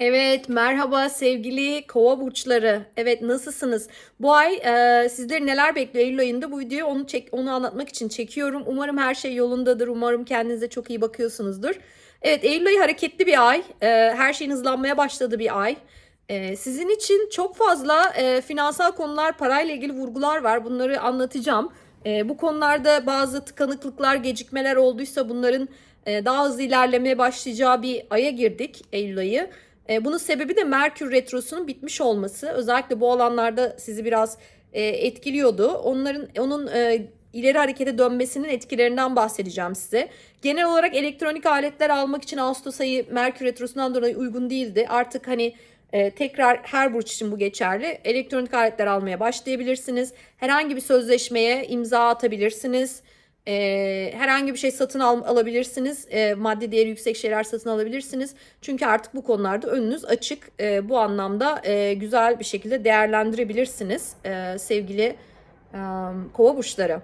Evet, merhaba sevgili kova burçları. Evet, nasılsınız? Bu ay e, sizleri neler bekliyor Eylül ayında? Bu videoyu onu çek, onu anlatmak için çekiyorum. Umarım her şey yolundadır. Umarım kendinize çok iyi bakıyorsunuzdur. Evet, Eylül ayı hareketli bir ay. E, her şeyin hızlanmaya başladığı bir ay. E, sizin için çok fazla e, finansal konular, parayla ilgili vurgular var. Bunları anlatacağım. E, bu konularda bazı tıkanıklıklar, gecikmeler olduysa bunların e, daha hızlı ilerlemeye başlayacağı bir aya girdik Eylül ayı. E, bunun sebebi de Merkür Retrosu'nun bitmiş olması. Özellikle bu alanlarda sizi biraz e, etkiliyordu. Onların onun e, ileri harekete dönmesinin etkilerinden bahsedeceğim size. Genel olarak elektronik aletler almak için Ağustos ayı Merkür Retrosu'ndan dolayı uygun değildi. Artık hani e, tekrar her burç için bu geçerli. Elektronik aletler almaya başlayabilirsiniz. Herhangi bir sözleşmeye imza atabilirsiniz. E, herhangi bir şey satın al, alabilirsiniz. E, maddi değeri yüksek şeyler satın alabilirsiniz. Çünkü artık bu konularda önünüz açık. E, bu anlamda e, güzel bir şekilde değerlendirebilirsiniz e, sevgili e, kova burçları.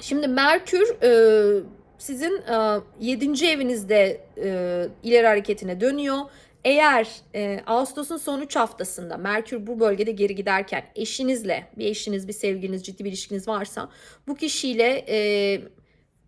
Şimdi Merkür e, sizin e, 7. evinizde e, ileri hareketine dönüyor. Eğer e, Ağustos'un son 3 haftasında Merkür bu bölgede geri giderken eşinizle bir eşiniz bir sevgiliniz ciddi bir ilişkiniz varsa bu kişiyle e,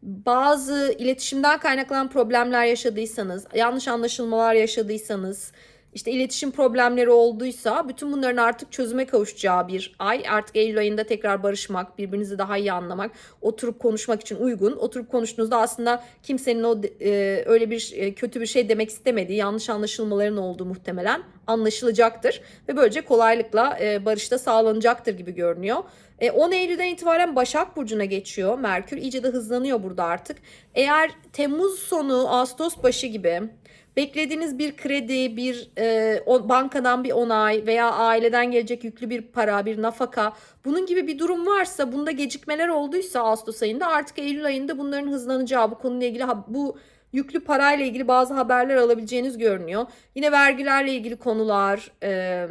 bazı iletişimden kaynaklanan problemler yaşadıysanız, yanlış anlaşılmalar yaşadıysanız, işte iletişim problemleri olduysa bütün bunların artık çözüme kavuşacağı bir ay. Artık Eylül ayında tekrar barışmak, birbirinizi daha iyi anlamak, oturup konuşmak için uygun. Oturup konuştuğunuzda aslında kimsenin o e, öyle bir e, kötü bir şey demek istemediği, yanlış anlaşılmaların olduğu muhtemelen anlaşılacaktır. Ve böylece kolaylıkla e, barışta sağlanacaktır gibi görünüyor. E, 10 Eylül'den itibaren Başak Burcu'na geçiyor. Merkür iyice de hızlanıyor burada artık. Eğer Temmuz sonu, Ağustos başı gibi beklediğiniz bir kredi, bir e, o, bankadan bir onay veya aileden gelecek yüklü bir para, bir nafaka bunun gibi bir durum varsa, bunda gecikmeler olduysa Ağustos ayında artık Eylül ayında bunların hızlanacağı bu konuyla ilgili bu yüklü parayla ilgili bazı haberler alabileceğiniz görünüyor. Yine vergilerle ilgili konular, e,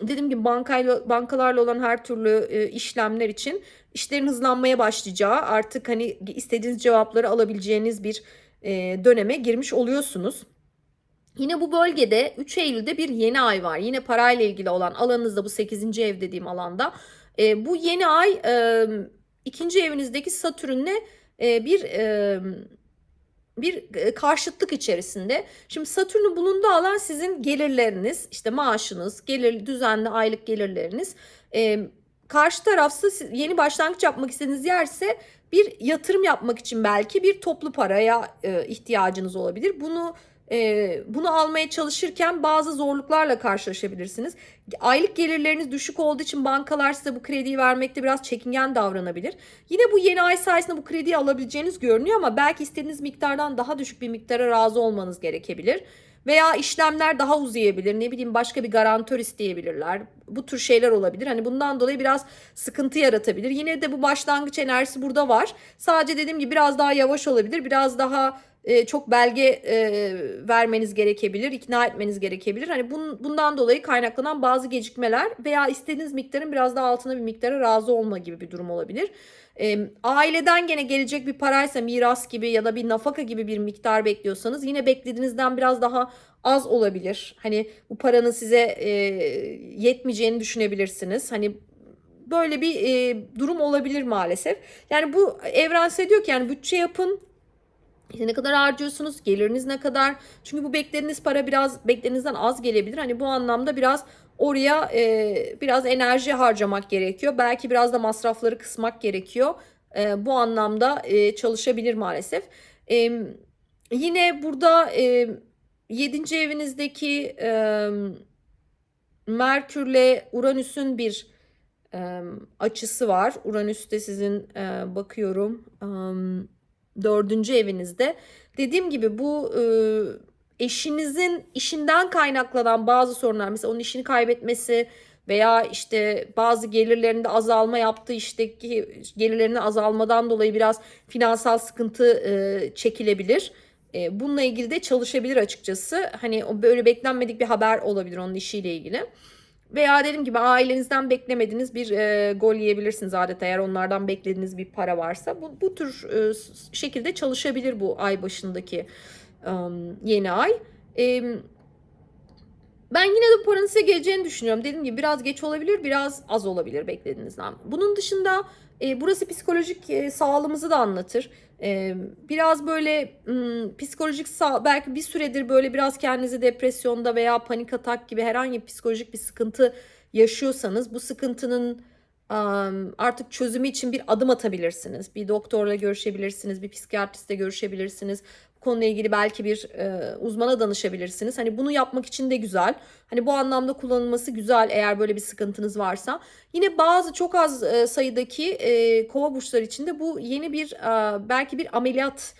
dediğim gibi bankayla bankalarla olan her türlü e, işlemler için işlerin hızlanmaya başlayacağı, artık hani istediğiniz cevapları alabileceğiniz bir e, döneme girmiş oluyorsunuz. Yine bu bölgede 3 Eylül'de bir yeni ay var. Yine parayla ilgili olan alanınızda bu 8. ev dediğim alanda. E, bu yeni ay e, ikinci evinizdeki Satürn'le e, bir e, bir karşıtlık içerisinde. Şimdi Satürn'ün bulunduğu alan sizin gelirleriniz, işte maaşınız, gelir düzenli aylık gelirleriniz. E, karşı tarafsa yeni başlangıç yapmak istediğiniz yerse bir yatırım yapmak için belki bir toplu paraya e, ihtiyacınız olabilir. Bunu bunu almaya çalışırken bazı zorluklarla karşılaşabilirsiniz. Aylık gelirleriniz düşük olduğu için bankalar size bu krediyi vermekte biraz çekingen davranabilir. Yine bu yeni ay sayesinde bu krediyi alabileceğiniz görünüyor ama belki istediğiniz miktardan daha düşük bir miktara razı olmanız gerekebilir. Veya işlemler daha uzayabilir. Ne bileyim başka bir garantör isteyebilirler. Bu tür şeyler olabilir. Hani bundan dolayı biraz sıkıntı yaratabilir. Yine de bu başlangıç enerjisi burada var. Sadece dediğim gibi biraz daha yavaş olabilir. Biraz daha e, çok belge e, vermeniz gerekebilir, ikna etmeniz gerekebilir. Hani bun, bundan dolayı kaynaklanan bazı gecikmeler veya istediğiniz miktarın biraz daha altına bir miktara razı olma gibi bir durum olabilir. E, aileden gene gelecek bir paraysa miras gibi ya da bir nafaka gibi bir miktar bekliyorsanız yine beklediğinizden biraz daha az olabilir. Hani bu paranın size e, yetmeyeceğini düşünebilirsiniz. Hani böyle bir e, durum olabilir maalesef. Yani bu evrensel diyor ki yani bütçe yapın işte ne kadar harcıyorsunuz? Geliriniz ne kadar? Çünkü bu beklediğiniz para biraz beklediğinizden az gelebilir. Hani bu anlamda biraz oraya e, biraz enerji harcamak gerekiyor. Belki biraz da masrafları kısmak gerekiyor. E, bu anlamda e, çalışabilir maalesef. E, yine burada e, 7. evinizdeki e, Merkürle Uranüs'ün bir e, açısı var. Uranüs'te sizin e, bakıyorum... E, dördüncü evinizde. Dediğim gibi bu e, eşinizin işinden kaynaklanan bazı sorunlar mesela onun işini kaybetmesi veya işte bazı gelirlerinde azalma yaptığı işteki gelirlerinin azalmadan dolayı biraz finansal sıkıntı e, çekilebilir. E, bununla ilgili de çalışabilir açıkçası. Hani böyle beklenmedik bir haber olabilir onun işiyle ilgili. Veya dediğim gibi ailenizden beklemediğiniz bir e, gol yiyebilirsiniz adeta eğer onlardan beklediğiniz bir para varsa. Bu, bu tür e, şekilde çalışabilir bu ay başındaki e, yeni ay. E, Ben yine de paranın size geleceğini düşünüyorum. Dediğim gibi biraz geç olabilir, biraz az olabilir beklediğinizden. Bunun dışında e, burası psikolojik e, sağlığımızı da anlatır. Biraz böyle psikolojik belki bir süredir böyle biraz kendinizi depresyonda veya panik atak gibi herhangi bir psikolojik bir sıkıntı yaşıyorsanız bu sıkıntının artık çözümü için bir adım atabilirsiniz. Bir doktorla görüşebilirsiniz, bir psikiyatristle görüşebilirsiniz. Konuyla ilgili belki bir e, uzmana danışabilirsiniz. Hani bunu yapmak için de güzel. Hani bu anlamda kullanılması güzel eğer böyle bir sıkıntınız varsa. Yine bazı çok az e, sayıdaki e, kova burçları için de bu yeni bir e, belki bir ameliyat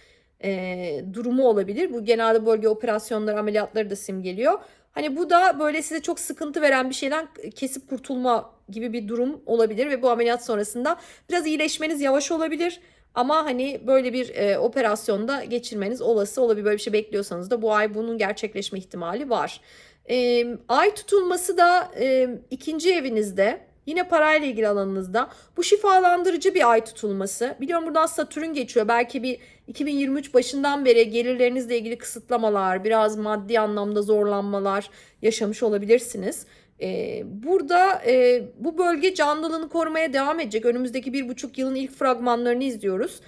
e, durumu olabilir. Bu genelde bölge operasyonları, ameliyatları da simgeliyor. Hani bu da böyle size çok sıkıntı veren bir şeyden kesip kurtulma gibi bir durum olabilir ve bu ameliyat sonrasında biraz iyileşmeniz yavaş olabilir. Ama hani böyle bir e, operasyonda geçirmeniz olası olabilir. Böyle bir şey bekliyorsanız da bu ay bunun gerçekleşme ihtimali var. E, ay tutulması da e, ikinci evinizde. Yine parayla ilgili alanınızda. Bu şifalandırıcı bir ay tutulması. Biliyorum buradan Satürn geçiyor. Belki bir 2023 başından beri gelirlerinizle ilgili kısıtlamalar, biraz maddi anlamda zorlanmalar yaşamış olabilirsiniz. Burada bu bölge canlılığını korumaya devam edecek. Önümüzdeki bir buçuk yılın ilk fragmanlarını izliyoruz.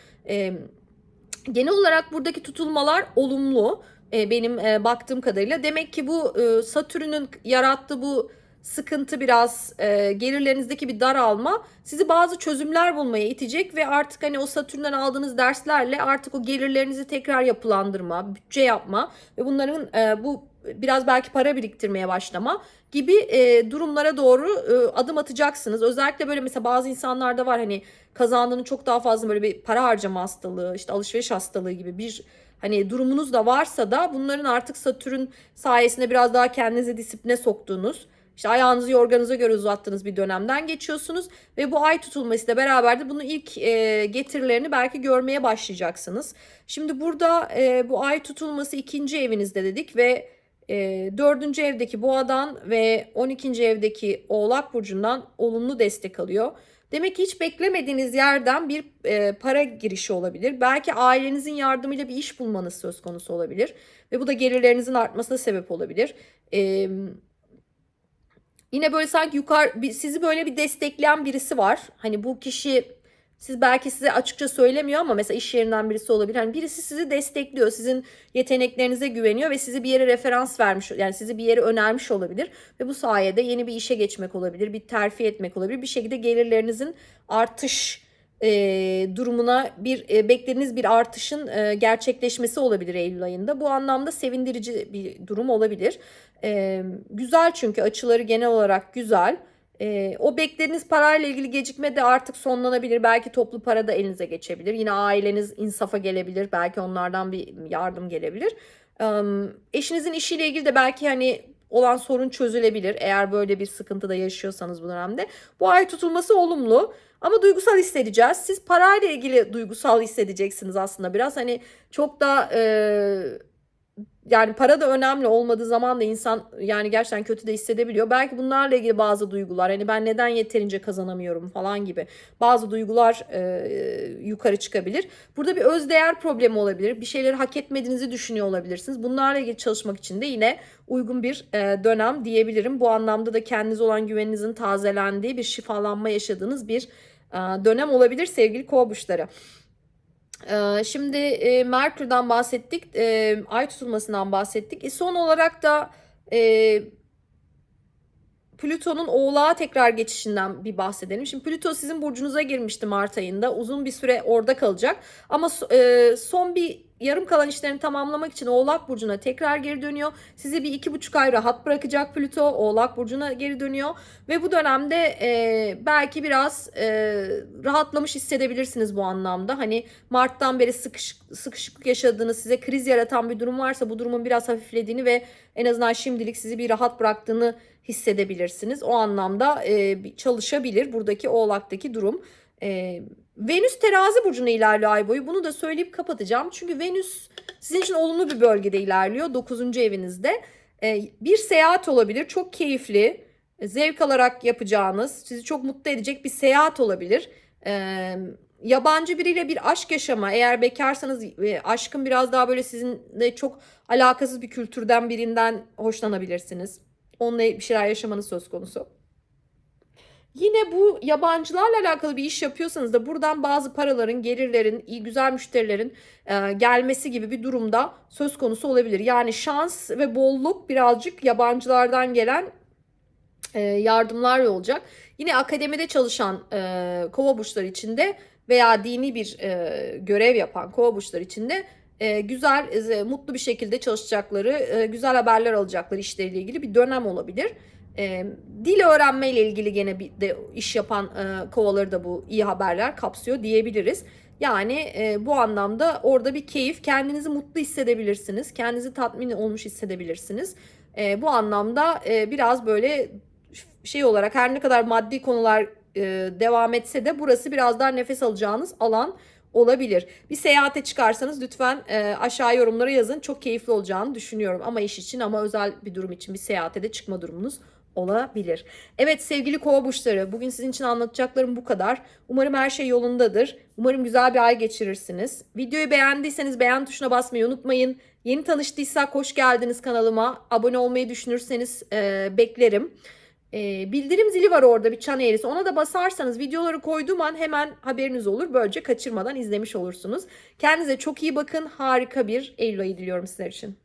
Genel olarak buradaki tutulmalar olumlu. Benim baktığım kadarıyla. Demek ki bu Satürn'ün yarattığı bu sıkıntı biraz gelirlerinizdeki bir daralma sizi bazı çözümler bulmaya itecek ve artık hani o Satürn'den aldığınız derslerle artık o gelirlerinizi tekrar yapılandırma, bütçe yapma ve bunların bu biraz belki para biriktirmeye başlama gibi e, durumlara doğru e, adım atacaksınız. Özellikle böyle mesela bazı insanlarda var hani kazandığını çok daha fazla böyle bir para harcama hastalığı, işte alışveriş hastalığı gibi bir hani durumunuz da varsa da bunların artık Satürn sayesinde biraz daha kendinizi disipline soktuğunuz işte ayağınızı yorganınıza göre uzattığınız bir dönemden geçiyorsunuz ve bu ay tutulmasıyla beraber de bunun ilk e, getirilerini belki görmeye başlayacaksınız. Şimdi burada e, bu ay tutulması ikinci evinizde dedik ve dördüncü evdeki boğadan ve 12. evdeki oğlak burcundan olumlu destek alıyor. Demek ki hiç beklemediğiniz yerden bir e, para girişi olabilir. Belki ailenizin yardımıyla bir iş bulmanız söz konusu olabilir. Ve bu da gelirlerinizin artmasına sebep olabilir. E, yine böyle sanki yukarı sizi böyle bir destekleyen birisi var. Hani bu kişi siz belki size açıkça söylemiyor ama mesela iş yerinden birisi olabilir. Hani birisi sizi destekliyor. Sizin yeteneklerinize güveniyor ve sizi bir yere referans vermiş yani sizi bir yere önermiş olabilir ve bu sayede yeni bir işe geçmek olabilir, bir terfi etmek olabilir. Bir şekilde gelirlerinizin artış e, durumuna bir e, beklediğiniz bir artışın e, gerçekleşmesi olabilir Eylül ayında. Bu anlamda sevindirici bir durum olabilir. E, güzel çünkü açıları genel olarak güzel. E, o beklediğiniz parayla ilgili gecikme de artık sonlanabilir. Belki toplu para da elinize geçebilir. Yine aileniz insafa gelebilir. Belki onlardan bir yardım gelebilir. E, eşinizin işiyle ilgili de belki hani olan sorun çözülebilir. Eğer böyle bir sıkıntıda yaşıyorsanız bu dönemde. Bu ay tutulması olumlu. Ama duygusal hissedeceğiz. Siz parayla ilgili duygusal hissedeceksiniz aslında biraz. Hani çok da e, yani para da önemli olmadığı zaman da insan yani gerçekten kötü de hissedebiliyor. Belki bunlarla ilgili bazı duygular hani ben neden yeterince kazanamıyorum falan gibi bazı duygular e, yukarı çıkabilir. Burada bir özdeğer problemi olabilir. Bir şeyleri hak etmediğinizi düşünüyor olabilirsiniz. Bunlarla ilgili çalışmak için de yine uygun bir e, dönem diyebilirim. Bu anlamda da kendinize olan güveninizin tazelendiği bir şifalanma yaşadığınız bir e, dönem olabilir sevgili. Ee, Şimdi e, Merkür'den bahsettik, e, ay tutulmasından bahsettik. E, son olarak da Plüton'un Oğlağa tekrar geçişinden bir bahsedelim. Şimdi Plüto sizin burcunuza girmişti Mart ayında. Uzun bir süre orada kalacak. Ama e, son bir yarım kalan işlerini tamamlamak için Oğlak Burcu'na tekrar geri dönüyor. Sizi bir iki buçuk ay rahat bırakacak Plüto. Oğlak Burcu'na geri dönüyor. Ve bu dönemde e, belki biraz e, rahatlamış hissedebilirsiniz bu anlamda. Hani Mart'tan beri sıkış, sıkışıklık yaşadığınız, size kriz yaratan bir durum varsa bu durumun biraz hafiflediğini ve en azından şimdilik sizi bir rahat bıraktığını hissedebilirsiniz. O anlamda e, çalışabilir buradaki Oğlak'taki durum. E, Venüs terazi burcuna ilerliyor ay boyu. Bunu da söyleyip kapatacağım. Çünkü Venüs sizin için olumlu bir bölgede ilerliyor. 9. evinizde. E, bir seyahat olabilir. Çok keyifli. Zevk alarak yapacağınız, sizi çok mutlu edecek bir seyahat olabilir. E, yabancı biriyle bir aşk yaşama. Eğer bekarsanız e, aşkın biraz daha böyle sizinle çok alakasız bir kültürden birinden hoşlanabilirsiniz. Onunla bir şeyler yaşamanız söz konusu. Yine bu yabancılarla alakalı bir iş yapıyorsanız da buradan bazı paraların, gelirlerin, iyi güzel müşterilerin e, gelmesi gibi bir durumda söz konusu olabilir. Yani şans ve bolluk birazcık yabancılardan gelen e, yardımlar olacak. Yine akademide çalışan e, kova burçları içinde veya dini bir e, görev yapan kova burçları içinde e, güzel, e, mutlu bir şekilde çalışacakları, e, güzel haberler alacakları işleriyle ilgili bir dönem olabilir. E, dil öğrenmeyle ilgili gene bir de iş yapan e, kovaları da bu iyi haberler kapsıyor diyebiliriz. Yani e, bu anlamda orada bir keyif, kendinizi mutlu hissedebilirsiniz, kendinizi tatmin olmuş hissedebilirsiniz. E, bu anlamda e, biraz böyle şey olarak her ne kadar maddi konular e, devam etse de burası biraz daha nefes alacağınız alan olabilir. Bir seyahate çıkarsanız lütfen e, aşağı yorumlara yazın. Çok keyifli olacağını düşünüyorum. Ama iş için ama özel bir durum için bir seyahate de çıkma durumunuz olabilir. Evet sevgili kova burçları bugün sizin için anlatacaklarım bu kadar. Umarım her şey yolundadır. Umarım güzel bir ay geçirirsiniz. Videoyu beğendiyseniz beğen tuşuna basmayı unutmayın. Yeni tanıştıysak hoş geldiniz kanalıma. Abone olmayı düşünürseniz e, beklerim. E, bildirim zili var orada bir çan eğrisi. Ona da basarsanız videoları koyduğum an hemen haberiniz olur. Böylece kaçırmadan izlemiş olursunuz. Kendinize çok iyi bakın. Harika bir Eylül ayı diliyorum sizler için.